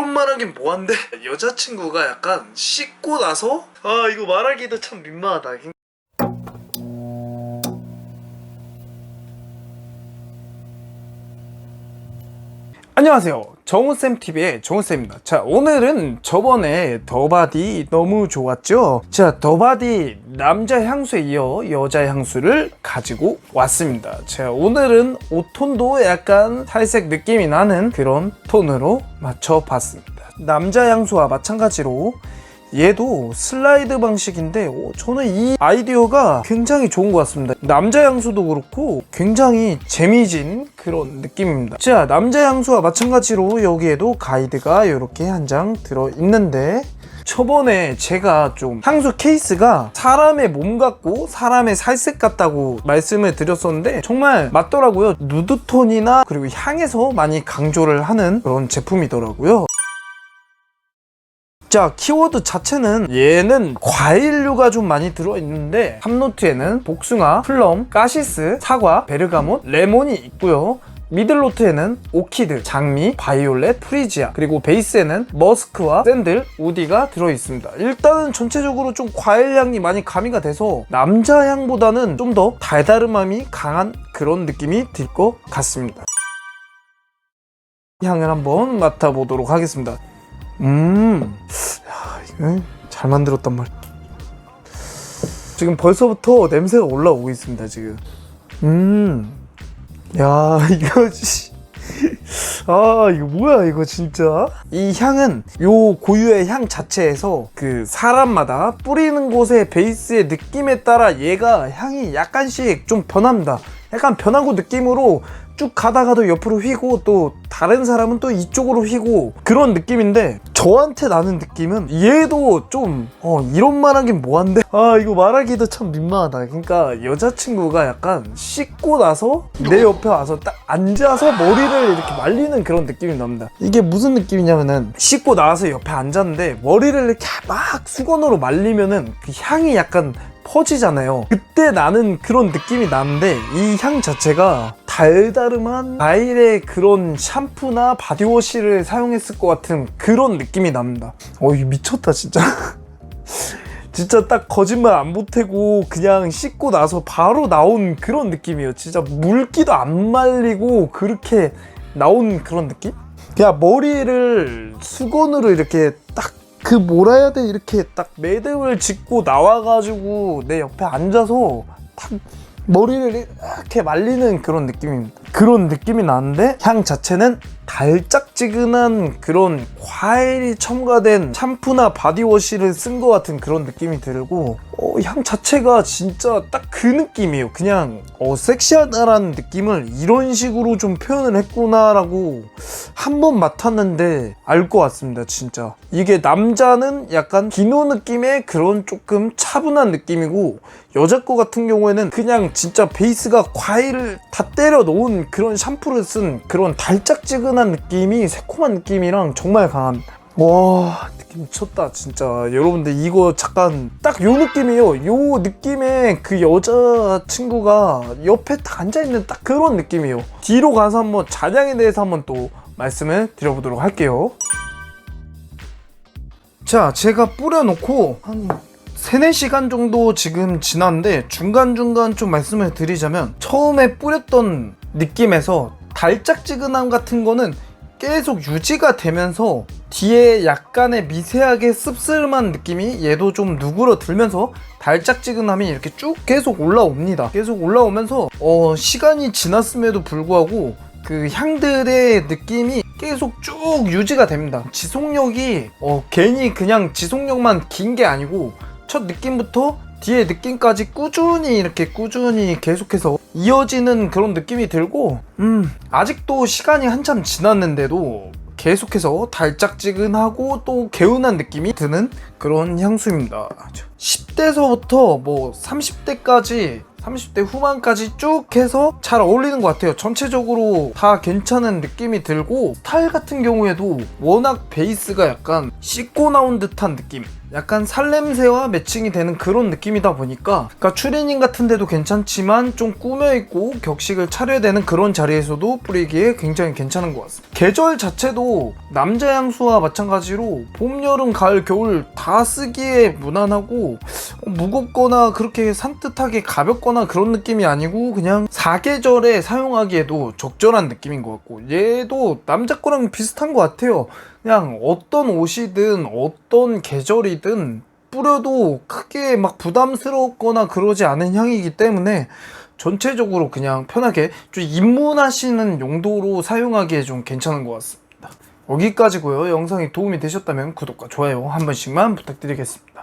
이런 말 하긴 뭐한데? 여자친구가 약간 씻고 나서? 아 이거 말하기도 참 민망하다. 안녕하세요. 정우쌤TV의 정우쌤입니다. 자, 오늘은 저번에 더바디 너무 좋았죠? 자, 더바디 남자 향수에 이어 여자 향수를 가지고 왔습니다. 자, 오늘은 옷톤도 약간 탈색 느낌이 나는 그런 톤으로 맞춰봤습니다. 남자 향수와 마찬가지로 얘도 슬라이드 방식인데 오, 저는 이 아이디어가 굉장히 좋은 것 같습니다. 남자 향수도 그렇고 굉장히 재미진 그런 느낌입니다. 자, 남자 향수와 마찬가지로 여기에도 가이드가 이렇게 한 장 들어 있는데 저번에 제가 좀 향수 케이스가 사람의 몸 같고 사람의 살색 같다고 말씀을 드렸었는데 정말 맞더라고요. 누드톤이나 그리고 향에서 많이 강조를 하는 그런 제품이더라고요. 자 키워드 자체는 얘는 과일류가 좀 많이 들어있는데 탑노트에는 복숭아, 플럼, 까시스, 사과, 베르가못, 레몬이 있고요. 미들노트에는 오키드, 장미, 바이올렛, 프리지아 그리고 베이스에는 머스크와 샌들, 우디가 들어있습니다. 일단은 전체적으로 좀 과일 향이 많이 가미가 돼서 남자 향보다는 좀 더 달달음함이 강한 그런 느낌이 들 것 같습니다. 향을 한번 맡아보도록 하겠습니다 음, 야, 이거 잘 만들었단 말. 지금 벌써부터 냄새가 올라오고 있습니다, 지금. 음, 야, 이거, 씨. 아, 이거 뭐야, 이거 진짜? 이 향은 요 고유의 향 자체에서 그 사람마다 뿌리는 곳의 베이스의 느낌에 따라 얘가 향이 약간씩 좀 변합니다. 약간 변하고 느낌으로 쭉 가다가도 옆으로 휘고 또 다른 사람은 또 이쪽으로 휘고 그런 느낌인데 저한테 나는 느낌은 얘도 좀 어, 이런 말 하긴 뭐한데? 아 이거 말하기도 참 민망하다. 그러니까 여자친구가 약간 씻고 나서 내 옆에 와서 딱 앉아서 머리를 이렇게 말리는 그런 느낌이 납니다. 이게 무슨 느낌이냐면은 씻고 나와서 옆에 앉았는데 머리를 이렇게 막 수건으로 말리면은 그 향이 약간 퍼지잖아요. 그때 나는 그런 느낌이 나는데 이 향 자체가 달달음한 과일의 그런 샴푸나 바디워시를 사용했을 것 같은 그런 느낌이 납니다. 어, 이 미쳤다 진짜. 진짜 딱 거짓말 안 보태고 그냥 씻고 나서 바로 나온 그런 느낌이에요. 진짜 물기도 안 말리고 그렇게 나온 그런 느낌? 그냥 머리를 수건으로 이렇게 딱 그 뭐라 해야 돼 이렇게 딱 매듭을 짓고 나와가지고 내 옆에 앉아서 딱 머리를 이렇게 말리는 그런 느낌입니다. 그런 느낌이 나는데 향 자체는 달짝 지근한 그런 과일이 첨가된 샴푸나 바디워시를 쓴 것 같은 그런 느낌이 들고 어, 향 자체가 진짜 딱 그 느낌이에요. 그냥 어, 섹시하다라는 느낌을 이런 식으로 좀 표현을 했구나라고 한 번 맡았는데 알 것 같습니다. 진짜 이게 남자는 약간 비누 느낌의 그런 조금 차분한 느낌이고 여자 거 같은 경우에는 그냥 진짜 베이스가 과일을 다 때려 놓은 그런 샴푸를 쓴 그런 달짝지근한 느낌이 새콤한 느낌이랑 정말 강합니다. 와 느낌 미쳤다 진짜. 여러분들 이거 잠깐 딱 요 느낌이에요. 요 느낌의 그 여자친구가 옆에 딱 앉아있는 딱 그런 느낌이에요. 뒤로 가서 한번 잔향에 대해서 한번 또 말씀을 드려보도록 할게요. 자 제가 뿌려놓고 한 3, 4시간 정도 지금 지났는데 중간중간 좀 말씀을 드리자면 처음에 뿌렸던 느낌에서 달짝지근함 같은 거는 계속 유지가 되면서 뒤에 약간의 미세하게 씁쓸한 느낌이 얘도 좀 누그러들면서 달짝지근함이 이렇게 쭉 계속 올라옵니다. 계속 올라오면서 어, 시간이 지났음에도 불구하고 그 향들의 느낌이 계속 쭉 유지가 됩니다. 지속력이 어, 괜히 그냥 지속력만 긴 게 아니고 첫 느낌부터 뒤에 느낌까지 꾸준히 이렇게 꾸준히 계속해서 이어지는 그런 느낌이 들고 음 아직도 시간이 한참 지났는데도 계속해서 달짝지근하고 또 개운한 느낌이 드는 그런 향수입니다. 10대서부터 뭐 30대까지 30대 후반까지 쭉 해서 잘 어울리는 것 같아요. 전체적으로 다 괜찮은 느낌이 들고 스타일 같은 경우에도 워낙 베이스가 약간 씻고 나온 듯한 느낌. 약간 살냄새와 매칭이 되는 그런 느낌이다 보니까 그러니까 추리닝 같은 데도 괜찮지만 좀 꾸며있고 격식을 차려야 되는 그런 자리에서도 뿌리기에 굉장히 괜찮은 것 같습니다. 계절 자체도 남자 향수와 마찬가지로 봄, 여름, 가을, 겨울 다 쓰기에 무난하고 무겁거나 그렇게 산뜻하게 가볍거나 그런 느낌이 아니고 그냥 사계절에 사용하기에도 적절한 느낌인 것 같고 얘도 남자 거랑 비슷한 것 같아요. 그냥 어떤 옷이든 어떤 계절이든 뿌려도 크게 막 부담스럽거나 그러지 않은 향이기 때문에 전체적으로 그냥 편하게 좀 입문하시는 용도로 사용하기에 좀 괜찮은 것 같습니다. 여기까지고요. 영상이 도움이 되셨다면 구독과 좋아요 한 번씩만 부탁드리겠습니다.